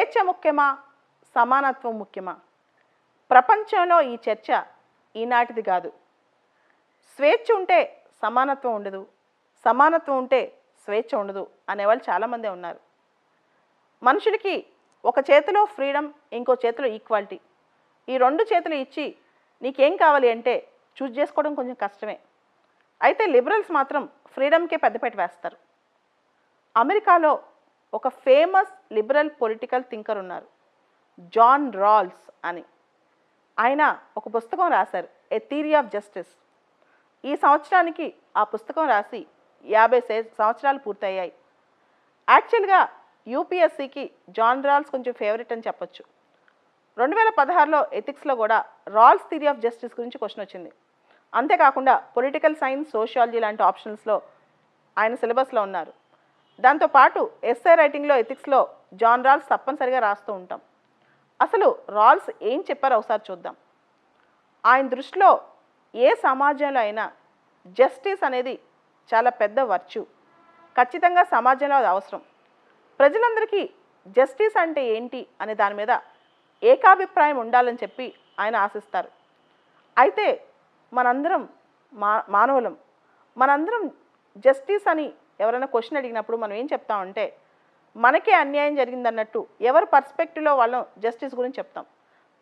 స్వేచ్ఛ ముఖ్యమా? సమానత్వం ముఖ్యమా? ప్రపంచంలో ఈ చర్చ ఈనాటిది కాదు. స్వేచ్ఛ ఉంటే సమానత్వం ఉండదు. సమానత్వం ఉంటే స్వేచ్ఛ ఉండదు అనేవాళ్ళు చాలామందే ఉన్నారు. మనుషులకి ఒక చేతిలో ఫ్రీడమ్ ఇంకో చేతిలో ఈక్వాలిటీ. ఈ రెండు చేతులు ఇచ్చి నీకేం కావాలి అంటే చూజ్ చేసుకోవడం కొంచెం కష్టమే. అయితే లిబరల్స్ మాత్రం ఫ్రీడమ్కే పెద్దపేట వేస్తారు. అమెరికాలో ఒక ఫేమస్ లిబరల్ పొలిటికల్ థింకర్ ఉన్నారు. జాన్ రాల్స్ అని. ఆయన ఒక పుస్తకం రాశారు ఏ థీరీ ఆఫ్ జస్టిస్ ఈ సంవత్సరానికి ఆ పుస్తకం రాసి యాభై సే- సంవత్సరాలు పూర్తయ్యాయి. యాక్చువల్గా యూపీఎస్సికి జాన్ రాల్స్ కొంచెం ఫేవరెట్ అని చెప్పొచ్చు. రెండు వేల పదహారులో ఎథిక్స్లో కూడా రాల్స్ థియరీ ఆఫ్ జస్టిస్ గురించి క్వశ్చన్ వచ్చింది. అంతేకాకుండా పొలిటికల్ సైన్స్ సోషియాలజీ లాంటి ఆప్షన్స్లో ఆయన సిలబస్లో ఉన్నారు. దాంతోపాటు ఎస్ఏ రైటింగ్లో ఎథిక్స్లో జాన్ రాల్స్ తప్పనిసరిగా రాస్తూ ఉంటాం. అసలు రాల్స్ ఏం చెప్పారో ఒకసారి చూద్దాం. ఆయన దృష్టిలో ఏ సమాజంలో అయినా జస్టిస్ అనేది చాలా పెద్ద వర్చు ఖచ్చితంగా సమాజంలో అది అవసరం. ప్రజలందరికీ జస్టిస్ అంటే ఏంటి అనే దాని మీద ఏకాభిప్రాయం ఉండాలని చెప్పి ఆయన ఆశిస్తారు. అయితే మనందరం మా మానవులం. మనందరం జస్టిస్ అని ఎవరైనా క్వశ్చన్ అడిగినప్పుడు మనం ఏం చెప్తామంటే మనకే అన్యాయం జరిగిందన్నట్టు ఎవరి పర్స్పెక్టివ్లో వాళ్ళం జస్టిస్ గురించి చెప్తాం.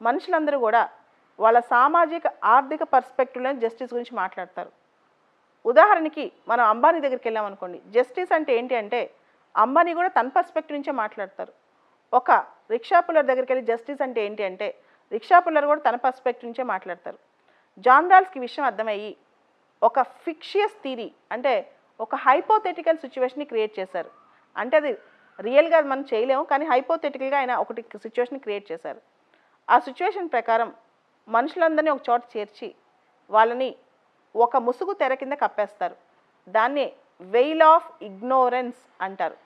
మనుషులందరూ కూడా వాళ్ళ సామాజిక ఆర్థిక పర్స్పెక్టివ్లో జస్టిస్ గురించి మాట్లాడతారు. ఉదాహరణకి మనం అంబానీ దగ్గరికి వెళ్ళామనుకోండి జస్టిస్ అంటే ఏంటి అంటే అంబానీ కూడా తన పర్స్పెక్టివ్ నుంచే మాట్లాడతారు. ఒక రిక్షా పుల్లర్ దగ్గరికి వెళ్ళి జస్టిస్ అంటే ఏంటి అంటే రిక్షా పుల్లర్ కూడా తన పర్స్పెక్టివ్ నుంచే మాట్లాడతారు. జాన్ రాల్స్కి విషయం అర్థమయ్యి ఒక ఫిక్షియస్ థీరీ అంటే ఒక హైపోథెటికల్ సిచ్యువేషన్ని క్రియేట్ చేశారు. అంటే అది రియల్గా మనం చేయలేము కానీ హైపోథెటికల్గా ఆయన ఒకటి సిచ్యువేషన్ క్రియేట్ చేశారు. ఆ సిచ్యువేషన్ ప్రకారం మనుషులందరినీ ఒక చోట చేర్చి వాళ్ళని ఒక ముసుగు తెర కింద కప్పేస్తారు. దాన్ని వెయిల్ ఆఫ్ ఇగ్నోరెన్స్ అంటారు.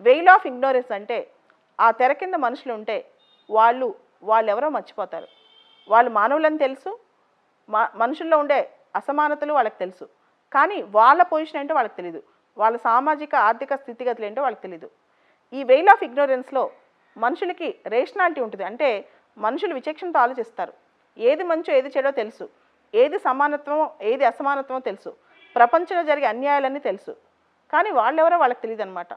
వెయిల్ ఆఫ్ ఇగ్నోరెన్స్ అంటే ఆ తెర కింద మనుషులు ఉంటే వాళ్ళు వాళ్ళెవరో మర్చిపోతారు. వాళ్ళు మానవులని తెలుసు మా మనుషుల్లో ఉండే అసమానతలు వాళ్ళకి తెలుసు. కానీ వాళ్ళ పొజిషన్ ఏంటో వాళ్ళకి తెలియదు వాళ్ళ సామాజిక ఆర్థిక స్థితిగతులు ఏంటో వాళ్ళకి తెలియదు ఈ వెయిల్ ఆఫ్ ఇగ్నోరెన్స్లో మనుషులకి రేషనాలిటీ ఉంటుంది. అంటే మనుషులు విచక్షణతో ఆలోచిస్తారు. ఏది మంచో ఏది చెడో తెలుసు. ఏది సమానత్వమో ఏది అసమానత్వమో తెలుసు. ప్రపంచంలో జరిగే అన్యాయాలన్నీ తెలుసు. కానీ వాళ్ళెవరో వాళ్ళకి తెలియదు అనమాట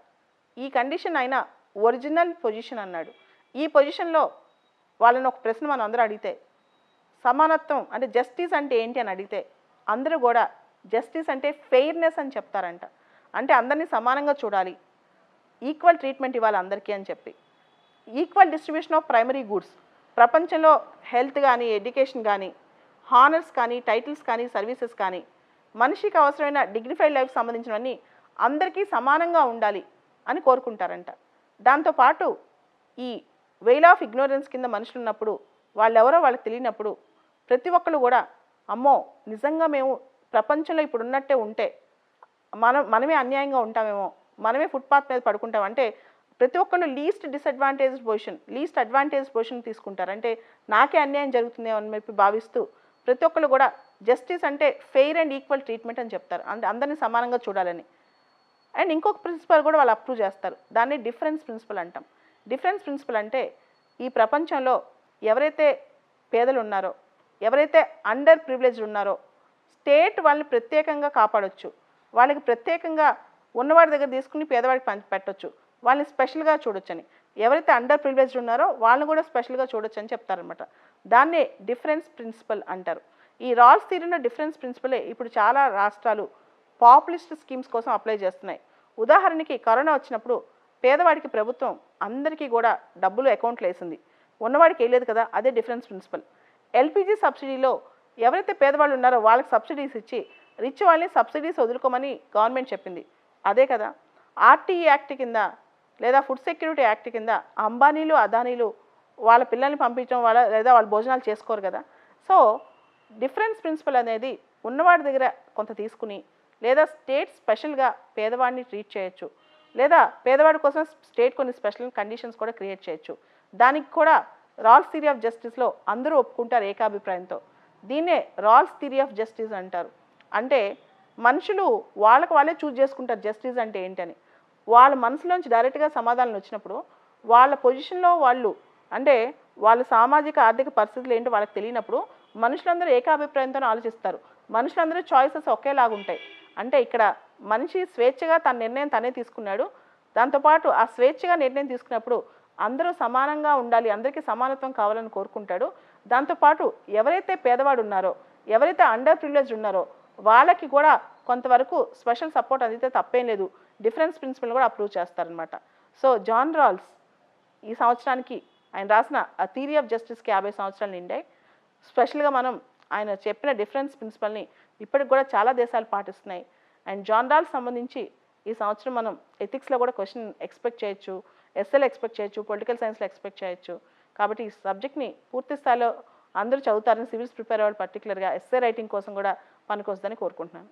ఈ కండిషన్ అయినా ఒరిజినల్ పొజిషన్ అన్నాడు. ఈ పొజిషన్లో వాళ్ళని ఒక ప్రశ్న మనం అందరూ అడిగితే సమానత్వం అంటే జస్టిస్ అంటే ఏంటి అని అడిగితే అందరూ కూడా జస్టిస్ అంటే ఫెయిర్నెస్ అని చెప్తారంట. అంటే అందరినీ సమానంగా చూడాలి. ఈక్వల్ ట్రీట్మెంట్ ఇవ్వాలి అందరికీ అని చెప్పి. Equal distribution of primary goods. ప్రపంచంలో హెల్త్ కానీ ఎడ్యుకేషన్ కానీ హానర్స్ కానీ టైటిల్స్ కానీ సర్వీసెస్ కానీ మనిషికి అవసరమైన డిగ్నిఫైడ్ లైఫ్ సంబంధించినవన్నీ అందరికీ సమానంగా ఉండాలి అని కోరుకుంటారంట. దాంతోపాటు ఈ వెయిల్ ఆఫ్ ఇగ్నోరెన్స్ కింద మనుషులు ఉన్నప్పుడు వాళ్ళెవరో వాళ్ళకి తెలియనప్పుడు ప్రతి ఒక్కళ్ళు కూడా అమ్మో నిజంగా మేము ప్రపంచంలో ఇప్పుడు ఉన్నట్టే ఉంటే మనం మనమే అన్యాయంగా ఉంటామేమో మనమే ఫుట్పాత్ మీద పడుకుంటాం. అంటే ప్రతి ఒక్కళ్ళు least disadvantage position least advantage position తీసుకుంటారు. అంటే నాకే అన్యాయం జరుగుతుందేమో అని చెప్పి భావిస్తూ ప్రతి ఒక్కళ్ళు కూడా జస్టిస్ అంటే ఫెయిర్ అండ్ ఈక్వల్ ట్రీట్మెంట్ అని చెప్తారు. అంటే అందరినీ సమానంగా చూడాలని. అండ్ ఇంకొక ప్రిన్సిపల్ కూడా వాళ్ళు అప్రూవ్ చేస్తారు. దాన్ని డిఫరెన్స్ ప్రిన్సిపల్ అంటాం. డిఫరెన్స్ ప్రిన్సిపల్ అంటే ఈ ప్రపంచంలో ఎవరైతే పేదలు ఉన్నారో ఎవరైతే అండర్ ప్రివిలేజ్డ్ ఉన్నారో స్టేట్ వాళ్ళని ప్రత్యేకంగా కాపాడొచ్చు. వాళ్ళకి ప్రత్యేకంగా ఉన్నవాడి దగ్గర తీసుకుని పేదవాడికి పంచి పెట్టొచ్చు. వాళ్ళని స్పెషల్గా చూడొచ్చని. ఎవరైతే అండర్ ప్రివిలేజ్డ్ ఉన్నారో వాళ్ళని కూడా స్పెషల్గా చూడొచ్చు అని చెప్తారనమాట దాన్నే డిఫరెన్స్ ప్రిన్సిపల్ అంటారు. ఈ రాల్స్ తీరిన డిఫరెన్స్ ప్రిన్సిపలే ఇప్పుడు చాలా రాష్ట్రాలు పాపులిస్ట్ స్కీమ్స్ కోసం అప్లై చేస్తున్నాయి. ఉదాహరణకి కరోనా వచ్చినప్పుడు పేదవాడికి ప్రభుత్వం అందరికీ కూడా డబ్బులు అకౌంట్లు వేసింది. ఉన్నవాడికి వేయలేదు కదా అదే డిఫరెన్స్ ప్రిన్సిపల్. ఎల్పిజి సబ్సిడీలో ఎవరైతే పేదవాళ్ళు ఉన్నారో వాళ్ళకి సబ్సిడీస్ ఇచ్చి రిచ్ వాళ్ళని సబ్సిడీస్ వదులుకోమని గవర్నమెంట్ చెప్పింది. అదే కదా ఆర్టీఈ యాక్ట్ కింద లేదా ఫుడ్ సెక్యూరిటీ యాక్ట్ కింద అంబానీలు అదానీలు వాళ్ళ పిల్లల్ని పంపించడం వాళ్ళ లేదా వాళ్ళు భోజనాలు చేసుకోరు కదా. సో డిఫరెన్స్ ప్రిన్సిపల్ అనేది ఉన్నవాడి దగ్గర కొంత తీసుకుని లేదా స్టేట్ స్పెషల్గా పేదవాడిని ట్రీట్ చేయొచ్చు. లేదా పేదవాడి కోసం స్టేట్ కొన్ని స్పెషల్ కండిషన్స్ కూడా క్రియేట్ చేయొచ్చు. దానికి కూడా రాల్స్ థియరీ ఆఫ్ జస్టిస్లో అందరూ ఒప్పుకుంటారు ఏకాభిప్రాయంతో. దీన్నే రాల్స్ థిరీ ఆఫ్ జస్టిస్ అంటారు. అంటే మనుషులు వాళ్ళకు వాళ్ళే చూజ్ చేసుకుంటారు జస్టిస్ అంటే ఏంటని. వాళ్ళ మనసులోంచి డైరెక్ట్గా సమాధానం వచ్చినప్పుడు వాళ్ళ పొజిషన్లో వాళ్ళు అంటే వాళ్ళ సామాజిక ఆర్థిక పరిస్థితులు ఏంటో వాళ్ళకి తెలియనప్పుడు మనుషులందరూ ఏకాభిప్రాయంతో ఆలోచిస్తారు. మనుషులందరూ చాయిసెస్ ఒకేలాగా ఉంటాయి అంటే ఇక్కడ మనిషి స్వేచ్ఛగా తన నిర్ణయం తనే తీసుకున్నాడు. దాంతోపాటు ఆ స్వేచ్ఛగా నిర్ణయం తీసుకున్నప్పుడు అందరూ సమానంగా ఉండాలి అందరికీ సమానత్వం కావాలని కోరుకుంటాడు. దాంతోపాటు ఎవరైతే పేదవాడు ఉన్నారో ఎవరైతే అండర్ ప్రివిలేజ్ ఉన్నారో వాళ్ళకి కూడా కొంతవరకు స్పెషల్ సపోర్ట్ అందితే తప్పేం లేదు. డిఫరెన్స్ ప్రిన్సిపల్ కూడా అప్రూవ్ చేస్తారనమాట సో జాన్ రాల్స్ ఈ సంవత్సరానికి ఆయన రాసిన ఆ థీరీ ఆఫ్ జస్టిస్కి యాభై సంవత్సరాలు నిండాయి. స్పెషల్గా మనం ఆయన చెప్పిన డిఫరెన్స్ ప్రిన్సిపల్ని ఇప్పటికి కూడా చాలా దేశాలు పాటిస్తున్నాయి. అండ్ జాన్ రాల్స్ సంబంధించి ఈ సంవత్సరం మనం ఎథిక్స్లో కూడా క్వశ్చన్ ఎక్స్పెక్ట్ చేయొచ్చు. ఎస్ఎల్ ఎక్స్పెక్ట్ చేయొచ్చు పొలిటికల్ సైన్స్లో ఎక్స్పెక్ట్ చేయొచ్చు. కాబట్టి ఈ సబ్జెక్ట్ని పూర్తి స్థాయిలో అందరూ చదువుతారని సివిల్స్ ప్రిపేర్ అవ్వాలి పర్టికులర్గా ఎస్ఏ రైటింగ్ కోసం కూడా పనికొస్తుందని కోరుకుంటున్నాను.